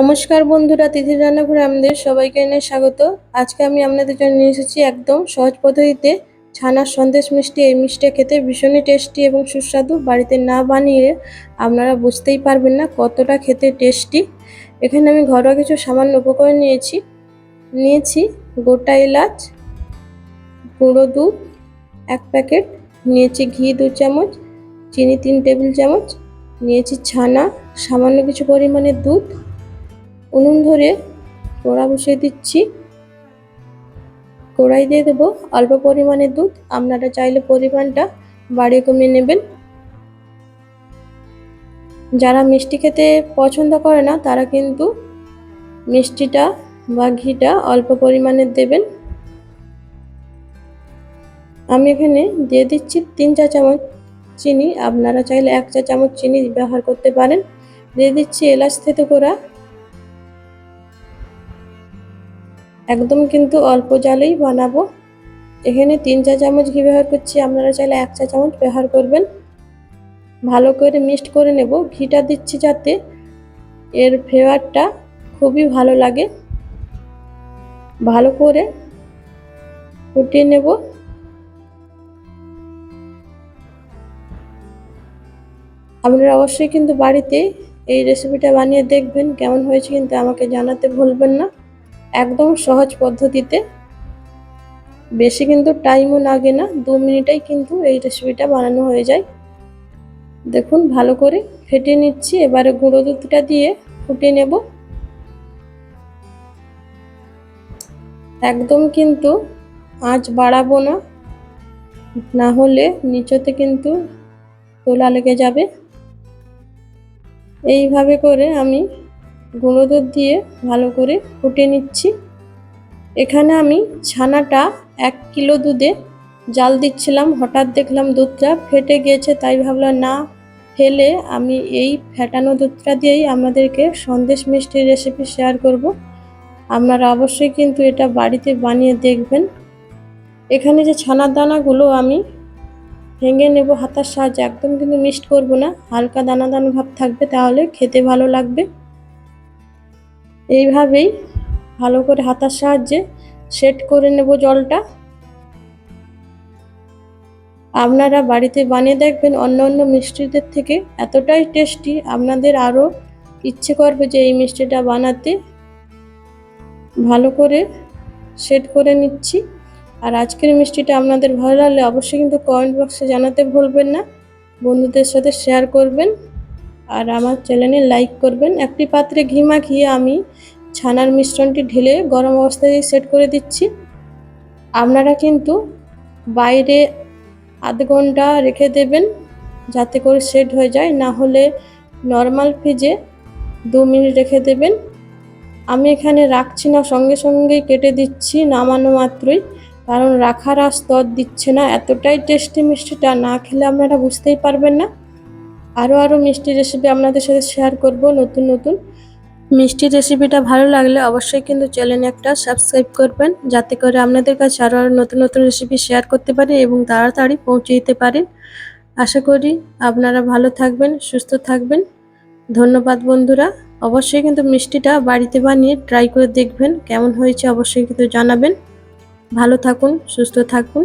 নমস্কার বন্ধুরা, তিথি রান্নাঘরে আমাদের সবাইকে এনে স্বাগত। আজকে আমি আপনাদের জন্য নিয়ে এসেছি একদম সহজ পদ্ধতিতে ছানার সন্দেশ মিষ্টি। এই মিষ্টিটা খেতে ভীষণই টেস্টি এবং সুস্বাদু। বাড়িতে না বানিয়ে আপনারা বুঝতেই পারবেন না কতটা খেতে টেস্টি এখানে আমি ঘরোয়া কিছু সামান্য উপকরণ নিয়েছি। নিয়েছি গোটা এলাচ, গুঁড়ো দুধ, এক প্যাকেট। নিয়েছি ঘি দু চামচ, চিনি তিন টেবিল চামচ। নিয়েছি ছানা, সামান্য কিছু পরিমাণে দুধ। উনুন ধরে কড়া বসিয়ে দিচ্ছি। কড়াই দিয়ে দেবো অল্প পরিমাণে দুধ। আপনারা চাইলে পরিমাণটা বাড়িয়ে কমিয়ে নেবেন। যারা মিষ্টি খেতে পছন্দ করে না, তারা কিন্তু মিষ্টিটা বা ঘিটা অল্প পরিমাণে দেবেন। আমি এখানে দিয়ে দিচ্ছি তিন চা চামচ চিনি। আপনারা চাইলে এক চা চামচ চিনি ব্যবহার করতে পারেন। দিয়ে দিচ্ছি এলাচ থেতে করা একদম কিন্তু অল্প জালেই বানাবো। এখানে তিন চা চামচ ঘি ব্যবহার করছি, আপনারা চাইলে এক চা চামচ ব্যবহার করবেন। ভালো করে মিক্সড করে নেব, ঘিটা দিচ্ছি যাতে এর ফ্লেভারটা খুবই ভালো লাগে। ভালো করে ফুটিয়ে নেব। আপনারা অবশ্যই কিন্তু বাড়িতে এই রেসিপিটা বানিয়ে দেখবেন, কেমন হয়েছে কিন্তু আমাকে জানাতে ভুলবেন না। একদম সহজ পদ্ধতিতে। বেশি কিন্তু টাইমও লাগে না, দু মিনিটেই কিন্তু এই রেসিপিটা বানানো হয়ে যায়। দেখুন, ভালো করে ফেটে নিচ্ছি। এবারে গুঁড়ো দুধটা দিয়ে ফুটিয়ে নেব। একদম কিন্তু আঁচ বাড়াবো না না হলে নিচতে কিন্তু তোলা লেগে যাবে। এইভাবে করে আমি গুঁড়ো দুধ দিয়ে ভালো করে ফুটে নিচ্ছি। এখানে আমি ছানাটা এক কিলো দুধে জাল দিচ্ছিলাম, হঠাৎ দেখলাম দুধটা ফেটে গিয়েছে, তাই ভাবলাম না ফেলে আমি এই ফেটানো দুধটা দিয়েই আমাদেরকে সন্দেশ মিষ্টির রেসিপি শেয়ার করব। আপনারা অবশ্যই কিন্তু এটা বাড়িতে বানিয়ে দেখবেন। এখানে যে ছানার দানাগুলো আমি ভেঙে নেব হাতার সাহায্যে, একদম কিন্তু মিক্সড করব না, হালকা দানা দানা ভাব থাকবে, তাহলে খেতে ভালো লাগবে। এইভাবেই ভালো করে হাতার সাহায্যে সেট করে নেব জলটা। আপনারা বাড়িতে বানিয়ে দেখবেন অন্য অন্য মিষ্টিদের থেকে এতটাই টেস্টি আপনাদের আরও ইচ্ছে করবে যে এই মিষ্টিটা বানাতে। ভালো করে সেট করে নিচ্ছি। আর আজকের মিষ্টিটা আপনাদের ভালো লাগলে অবশ্যই কিন্তু কমেন্ট বক্সে জানাতে ভুলবেন না। বন্ধুদের সাথে শেয়ার করবেন। আর আমার চ্যানেলে লাইক করবেন। একটি পাত্রে ঘি মাখিয়ে আমি ছানার মিশ্রণটি ঢেলে গরম অবস্থায় সেট করে দিচ্ছি। আপনারা কিন্তু বাইরে আধ ঘণ্টা রেখে দেবেন যাতে করে সেট হয়ে যায়। না হলে নর্মাল ফ্রিজে দু মিনিট রেখে দেবেন। আমি এখানে রাখছি না, সঙ্গে সঙ্গেই কেটে দিচ্ছি নামানো মাত্রই। কারণ রাখার আর স্তর দিচ্ছে না। এতটাই টেস্টি মিষ্টিটা না খেলে আপনারা বুঝতেই পারবেন না। আরও আরও মিষ্টি রেসিপি আপনাদের সাথে শেয়ার করব নতুন নতুন। মিষ্টি রেসিপিটা ভালো লাগলে অবশ্যই কিন্তু চ্যানেল একটা সাবস্ক্রাইব করবেন, যাতে করে আপনাদের কাছে আরও আরও নতুন নতুন রেসিপি শেয়ার করতে পারি এবং তাড়াতাড়ি পৌঁছে দিতে পারেন আশা করি আপনারা ভালো থাকবেন, সুস্থ থাকবেন। ধন্যবাদ বন্ধুরা। অবশ্যই কিন্তু মিষ্টিটা বাড়িতে বানিয়ে ট্রাই করে দেখবেন, কেমন হয়েছে অবশ্যই কিন্তু জানাবেন। ভালো থাকুন, সুস্থ থাকুন।